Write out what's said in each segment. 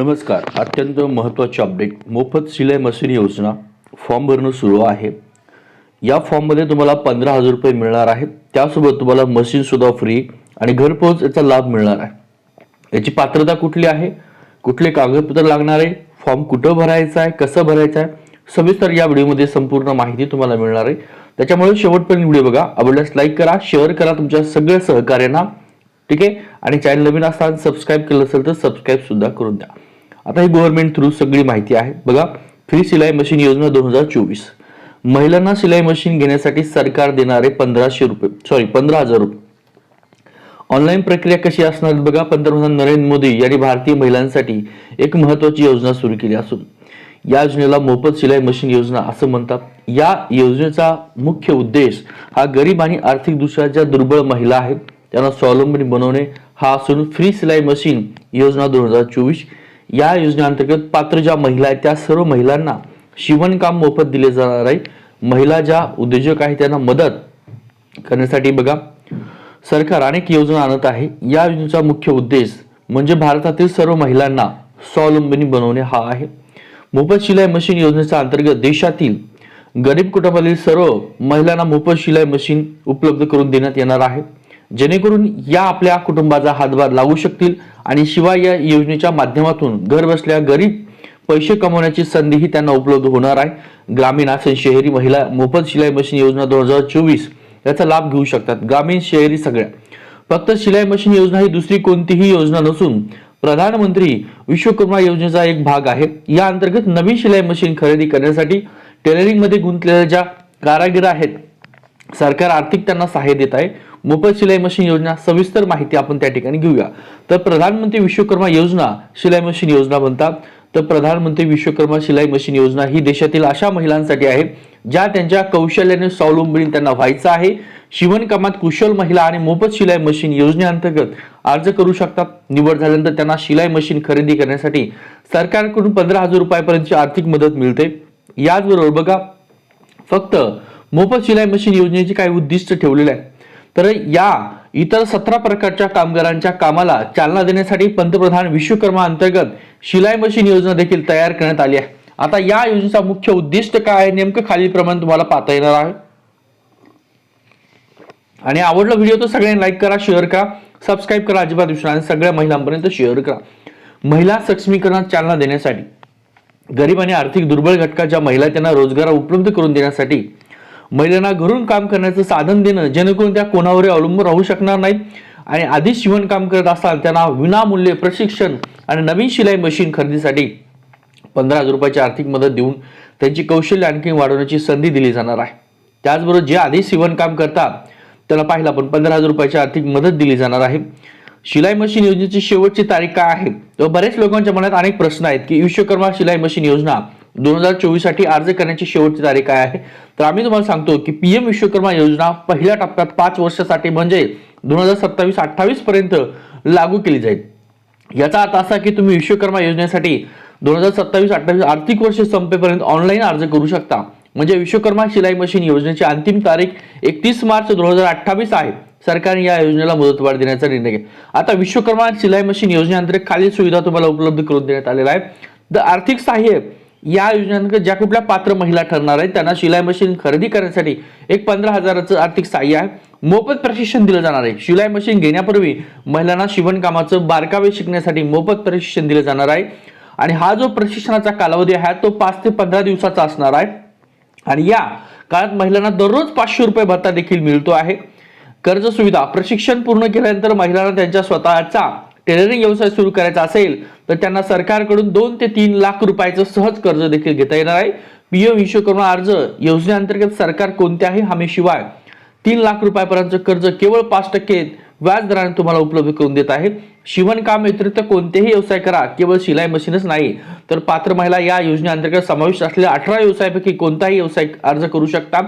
नमस्कार. अत्यंत महत्त्वाचे अपडेट मोफत शिलाई मशीन योजना फॉर्म भरणं सुरू आहे. या फॉर्ममध्ये तुम्हाला पंधरा हजार रुपये मिळणार आहेत. त्यासोबत तुम्हाला मशीनसुद्धा फ्री आणि घरपोच याचा लाभ मिळणार आहे. याची पात्रता कुठली आहे? कुठले कागदपत्र लागणार आहे? फॉर्म कुठं भरायचा आहे? कसं भरायचं आहे? सविस्तर या व्हिडिओमध्ये संपूर्ण माहिती तुम्हाला मिळणार आहे. त्याच्यामुळे शेवटपर्यंत व्हिडिओ बघा. आवडल्यास लाईक करा शेअर करा तुमच्या सगळ्या सहकार्यांना. ठीक आहे? आणि चॅनल नवीन असताना सबस्क्राईब केलं असेल तर सबस्क्राईब सुद्धा करून द्या. आता ही गव्हर्नमेंट थ्रू सगळी माहिती आहे. बघा फ्री सिलाई मशीन योजना दोन हजार चोवीस. महिलांना सिलाई मशीन घेण्यासाठी सरकार देणारे पंधराशे रुपये सॉरी पंधरा हजार रुपये. ऑनलाईन प्रक्रिया कशी असणार? बघा पंतप्रधान नरेंद्र मोदी यांनी भारतीय महिलांसाठी एक महत्वाची योजना सुरू केली असून या योजनेला मोफत सिलाई मशीन योजना असं म्हणतात. या योजनेचा मुख्य उद्देश हा गरीब आणि आर्थिकदृष्ट्या ज्या दुर्बळ महिला आहेत त्यांना स्वावलंबी बनवणे. हा असून फ्री सिलाई मशीन योजना दोन हजार चोवीस या योजनेअंतर्गत पात्र ज्या महिला आहेत त्या सर्व महिलांना शिवणकाम मोफत दिले जाणार आहे. महिला ज्या उद्योजक आहेत त्यांना मदत करण्यासाठी बघा सरकार अनेक योजना आणत आहे. या योजनेचा मुख्य उद्देश म्हणजे भारतातील सर्व महिलांना स्वावलंबनी बनवणे हा आहे. मोफत शिलाई मशीन योजनेच्या अंतर्गत देशातील गरीब कुटुंबातील सर्व महिलांना मोफत शिलाई मशीन उपलब्ध करून देण्यात येणार आहे. जेणेकरून या आपल्या कुटुंबाचा हातभार लागू शकतील आणि शिवाय या योजनेच्या माध्यमातून घर बसल्या गरीब पैसे कमवण्याची संधीही त्यांना उपलब्ध होणार आहे. ग्रामीण असेल शहरी महिला मोफत शिलाई मशीन योजना दोन हजार चोवीस याचा लाभ घेऊ शकतात. ग्रामीण शहरी सगळ्या. फक्त शिलाई मशीन योजना ही दुसरी कोणतीही योजना नसून प्रधानमंत्री विश्वकर्मा योजनेचा एक भाग आहे. या अंतर्गत नवीन शिलाई मशीन खरेदी करण्यासाठी टेलरिंगमध्ये गुंतलेल्या ज्या कारागीर आहेत सरकार आर्थिक त्यांना सहाय्य देत आहे. मोफत शिलाई मशीन योजना सविस्तर माहिती आपण त्या ठिकाणी घेऊया. तर प्रधानमंत्री विश्वकर्मा योजना शिलाई मशीन योजना म्हणतात. तर प्रधानमंत्री विश्वकर्मा शिलाई मशीन योजना ही देशातील अशा महिलांसाठी आहे ज्या त्यांच्या कौशल्याने स्वावलंबी त्यांना व्हायचं आहे. शिवणकामात कुशल महिला आणि मोफत शिलाई मशीन योजनेअंतर्गत अर्ज करू शकतात. निवड झाल्यानंतर त्यांना शिलाई मशीन खरेदी करण्यासाठी सरकारकडून पंधरा हजार रुपयापर्यंतची आर्थिक मदत मिळते. याचबरोबर बघा फक्त मोफत शिलाई मशीन योजनेचे काही उद्दिष्ट ठेवलेले आहे तर या इतर सतरा प्रकारच्या कामगारांच्या कामाला चालना देण्यासाठी पंतप्रधान विश्वकर्मा अंतर्गत शिलाई मशीन योजना देखील तयार करण्यात आली आहे. आता या योजनेचा मुख्य उद्दिष्ट काय आहे? नेमकं खालीलप्रमाणे तुम्हाला पाहता येणार आहे. आणि आवडला व्हिडिओ तर सगळ्यांनी लाईक करा शेअर करा सबस्क्राईब करा अजिबात विसरा आणि सगळ्या महिलांपर्यंत शेअर करा. महिला सक्षमीकरणात चालना देण्यासाठी गरीब आणि आर्थिक दुर्बल घटकाच्या महिला त्यांना रोजगार उपलब्ध करून देण्यासाठी महिलांना घरून काम करण्याचं साधन देणं जेणेकरून त्या कोणावर अवलंबून राहू शकणार नाहीत. आणि आधीच शिवणकाम करत असाल त्यांना विनामूल्य प्रशिक्षण आणि नवीन शिलाई मशीन खरेदीसाठी पंधरा हजार रुपयाची आर्थिक मदत देऊन त्यांची कौशल्य आणखी वाढवण्याची संधी दिली जाणार आहे. त्याचबरोबर जे आधी शिवणकाम करतात त्याला पाहिलं आपण पंधरा हजार रुपयाची आर्थिक मदत दिली जाणार आहे. शिलाई मशीन योजनेची शेवटची तारीख काय आहे? तर बरेच लोकांच्या मनात अनेक प्रश्न आहेत की विश्वकर्मा शिलाई मशीन योजना दोन हजार चोवीससाठी अर्ज करण्याची शेवटची तारीख काय आहे? तर आम्ही तुम्हाला सांगतो की पीएम विश्वकर्मा योजना पहिल्या टप्प्यात पाच वर्षासाठी म्हणजे दोन हजार सत्तावीस अठ्ठावीस पर्यंत लागू केली जाईल. याचा अर्थ असा की तुम्ही विश्वकर्मा योजनेसाठी दोन हजार सत्तावीस अठ्ठावीस आर्थिक वर्ष संपेपर्यंत ऑनलाईन अर्ज करू शकता. म्हणजे विश्वकर्मा शिलाई मशीन योजनेची अंतिम तारीख एकतीस मार्च दोन हजार अठ्ठावीस आहे. सरकारने या योजनेला मुदतवाढ देण्याचा निर्णय घेतला. आता विश्वकर्मा शिलाई मशीन योजनेअंतर्गत खालील सुविधा तुम्हाला उपलब्ध करून देण्यात आलेला आहे द आर्थिक सहाय्य या योजनेअंतर्गत ज्या कुठल्या पात्र महिला ठरणार आहेत त्यांना शिलाई मशीन खरेदी करण्यासाठी एक पंधरा हजाराचं आर्थिक सहाय्य आहे. मोफत प्रशिक्षण दिलं जाणार आहे. शिलाई मशीन घेण्यापूर्वी महिलांना शिवणकामाचं बारकावे शिकण्यासाठी मोफत प्रशिक्षण दिलं जाणार आहे. आणि हा जो प्रशिक्षणाचा कालावधी आहे तो पाच ते पंधरा दिवसाचा असणार आहे. आणि या काळात महिलांना दररोज पाचशे रुपये भत्ता देखील मिळतो आहे. कर्ज सुविधा प्रशिक्षण पूर्ण केल्यानंतर महिलांना त्यांच्या स्वतःचा टेलरिंग व्यवसाय सुरू करायचा असेल तर त्यांना सरकारकडून दोन ते तीन लाख रुपयाचं सहज कर्ज देखील घेता येणार आहे. पीएम विश्वकर्मा अर्ज योजनेअंतर्गत सरकार कोणत्याही हमीशिवाय तीन लाख रुपयापर्यंत कर्ज केवळ पाच टक्के व्याज दराने तुम्हाला उपलब्ध करून देत आहे. शिवणकाम व्यतिरिक्त कोणतेही व्यवसाय करा केवळ शिलाई मशीनच नाही. तर पात्र महिला या योजनेअंतर्गत समाविष्ट असलेल्या अठरा व्यवसायापैकी कोणताही व्यवसाय अर्ज करू शकता.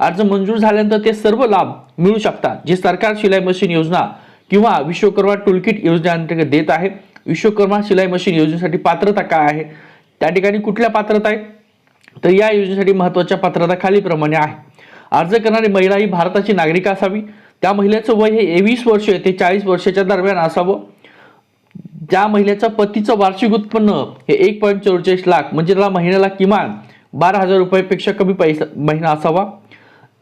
अर्ज मंजूर झाल्यानंतर ते सर्व लाभ मिळू शकतात. जे सरकार शिलाई मशीन योजना किंवा विश्वकर्मा टूलकिट योजनेअंतर्गत देत आहे. विश्वकर्मा शिलाई मशीन योजनेसाठी पात्रता काय आहे? त्या ठिकाणी कुठल्या पात्रता आहे तर या योजनेसाठी महत्त्वाच्या पात्रता खालीप्रमाणे आहे. अर्ज करणारी महिला ही भारताची नागरिक असावी. त्या महिलेचं वय हे वीस वर्ष ते चाळीस वर्षाच्या दरम्यान असावं. ज्या महिलेचं पतीचं वार्षिक उत्पन्न हे एक पॉईंट चौवेचाळीस लाख म्हणजे त्याला महिन्याला किमान बारा हजार रुपयापेक्षा कमी पैसा महिना असावा.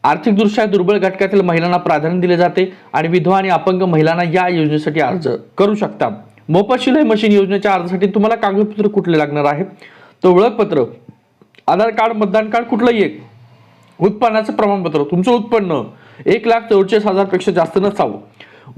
आर्थिकदृष्ट्या दुर्बल घटकातील महिलांना प्राधान्य दिले जाते आणि विधवा आणि अपंग महिलांना या योजनेसाठी अर्ज करू शकता मोफत शिलाई मशीन योजनेच्या अर्जासाठी तुम्हाला कागदपत्र कुठले लागणार आहे? तर ओळखपत्र आधार कार्ड मतदान कार्ड कुठलंही एक. उत्पन्नाचं प्रमाणपत्र तुमचं उत्पन्न एक लाख चौवेचाळीस हजारपेक्षा जास्त नसावं.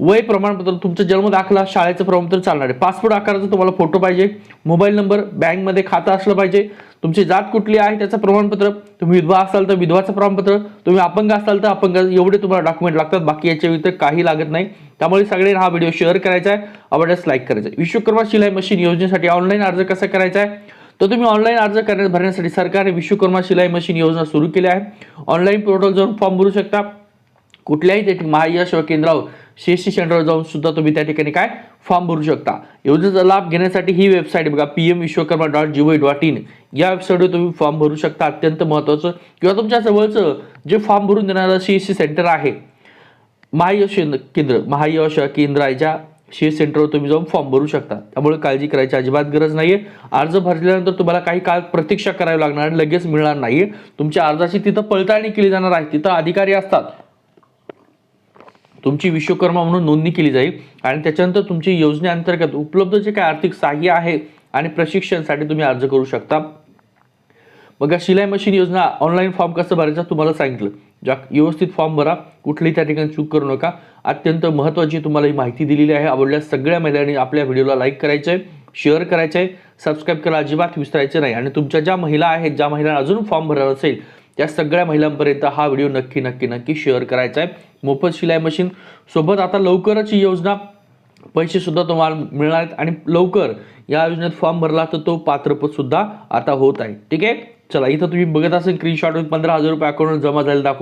वय प्रमाणपत्र तुमचं जन्म दाखला शाळेचं प्रमाणपत्र चालणार आहे. पासपोर्ट आकाराचा तुम्हाला फोटो पाहिजे. मोबाईल नंबर बँकमध्ये खातं असलं पाहिजे. तुमची जात कुठली आहे त्याचं प्रमाणपत्र तुम्ही विधवा असाल तर विधवाचं प्रमाणपत्र तुम्ही अपंग असाल तर अपंग एवढे तुम्हाला डॉक्युमेंट लागतात बाकी याच्या व्यतिरिक्त काही लागत नाही. त्यामुळे सगळे हा व्हिडिओ शेअर करायचा आहे. आवडल्यास लाईक करायचा आहे. विश्वकर्मा शिलाई मशीन योजनेसाठी ऑनलाईन अर्ज कसा करायचा आहे? तर तुम्ही ऑनलाईन अर्ज करण्यात भरण्यासाठी सरकारने विश्वकर्मा शिलाई मशीन योजना सुरू केली आहे ऑनलाईन पोर्टल जाऊन फॉर्म भरू शकता. कुठल्याही त्या ठिकाणी महाया सेवा केंद्रावर सी सेंटरवर जाऊन सुद्धा तुम्ही त्या ठिकाणी काय फॉर्म भरू शकता. योजनेचा लाभ घेण्यासाठी ही वेबसाईट बघा P M Vishwakarma dot G Y dot in. या वेबसाईटवर तुम्ही फॉर्म भरू शकता अत्यंत महत्त्वाचं किंवा तुमच्या जवळचं जे फॉर्म भरून देणारं सी सी सेंटर आहे महायश केंद्र महायश केंद्र आहे ज्या शी सेंटरवर तुम्ही जाऊन फॉर्म भरू शकता. त्यामुळे काळजी करायची अजिबात गरज नाहीये. अर्ज भरल्यानंतर तुम्हाला काही काळ प्रतीक्षा करावी लागणार लगेच मिळणार नाही तुमच्या अर्जाची तिथं पडताळणी केली जाणार आहे तिथं अधिकारी असतात. तुमची विश्वकर्मा म्हणून नोंदणी केली जाईल आणि त्याच्यानंतर तुमची योजनेअंतर्गत उपलब्ध जे काही आर्थिक सहाय्य आहे आणि प्रशिक्षणासाठी तुम्ही अर्ज करू शकता. बघा शिलाई मशीन योजना ऑनलाईन फॉर्म कसं भरायचा तुम्हाला सांगितलं. ज्या व्यवस्थित फॉर्म भरा कुठलीही त्या ठिकाणी चूक करू नका. अत्यंत महत्त्वाची तुम्हाला ही माहिती दिलेली आहे. आवडल्या सगळ्या महिलांनी आपल्या व्हिडिओला लाईक करायचं आहे शेअर करायचं आहे सबस्क्राईब करायला अजिबात विसरायचं नाही. आणि तुमच्या ज्या महिला आहेत ज्या महिलांना अजून फॉर्म भरायला असेल त्या सगळ्या महिलांपर्यंत हा व्हिडिओ नक्की नक्की नक्की शेअर करायचा आहे. मोफत शिलाई मशीन सोबत आता लवकरच ही योजना पैसे सुद्धा तुम्हाला मिळणार आहेत आणि लवकर या योजनेत फॉर्म भरला तर तो पात्रपद सुद्धा आता होत आहे. ठीक आहे? चला इथं तुम्ही बघत असेल स्क्रीनशॉट पंधरा हजार रुपये अकाउंट जमा झाले दाखव